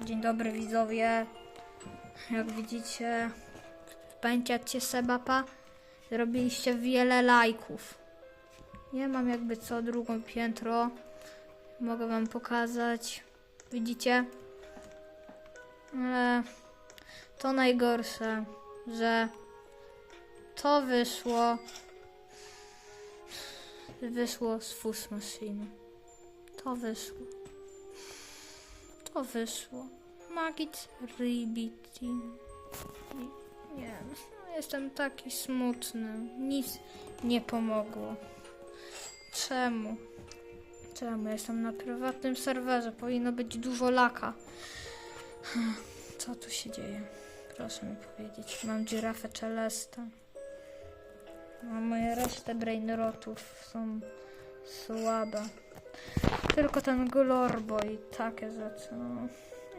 Dzień dobry widzowie. Jak widzicie, pamiętacie Sebapa? Zrobiliście wiele lajków. Ja mam jakby co drugą piętro. Mogę wam pokazać. Widzicie? Ale to najgorsze, że to wyszło wyszło z Fus Machine. To wyszło. To wyszło. Magic Rebooting. I- Nie, no, jestem taki smutny. Nic nie pomogło. Czemu? Czemu? Jestem na prywatnym serwerze. Powinno być dużo laka. Co tu się dzieje? Proszę mi powiedzieć. Mam girafę Celesta. A moje resztę brainrotów są słabe. Tylko ten glorbo i takie rzeczy. No.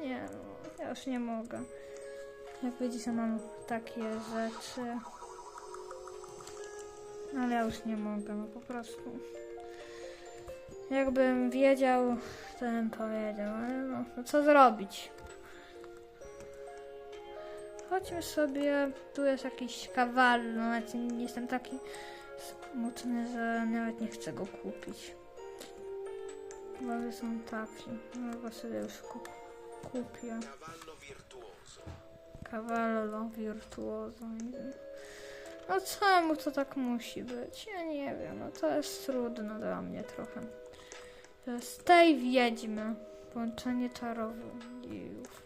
Nie, no, ja już nie mogę. Jak widzicie, mam takie rzeczy. Ale ja już nie mogę, no po prostu. Jakbym wiedział, to bym powiedział, ale no, no co zrobić? Chodźmy sobie, tu jest jakiś kawal, no jestem taki smutny, że nawet nie chcę go kupić. Chyba są takie, no go sobie już kup kupię. Cavallo Virtuoso. No czemu to tak musi być? Ja nie wiem, no to jest trudne dla mnie trochę. Z tej wiedźmy połączenie czarowników.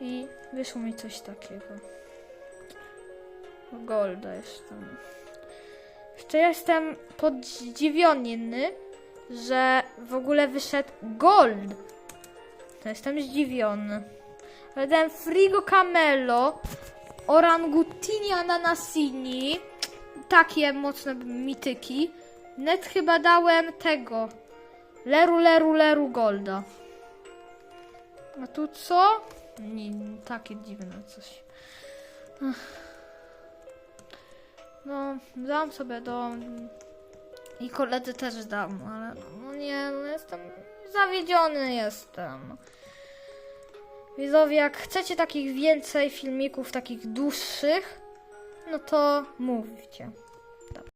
I wyszło mi coś takiego. Golda jestem. Jeszcze jestem podziwiony, że w ogóle wyszedł gold. To jestem zdziwiony. Ale Frigo Camelo, Orangutini Ananasini, takie mocne mityki. Net chyba dałem tego. Leru, leru, leru golda. A tu co? Nie, takie dziwne coś. No, dam sobie do... I koledzy też dam, ale no nie, no jestem zawiedziony jestem. Widzowie, jak chcecie takich więcej filmików, takich dłuższych, no to mówcie.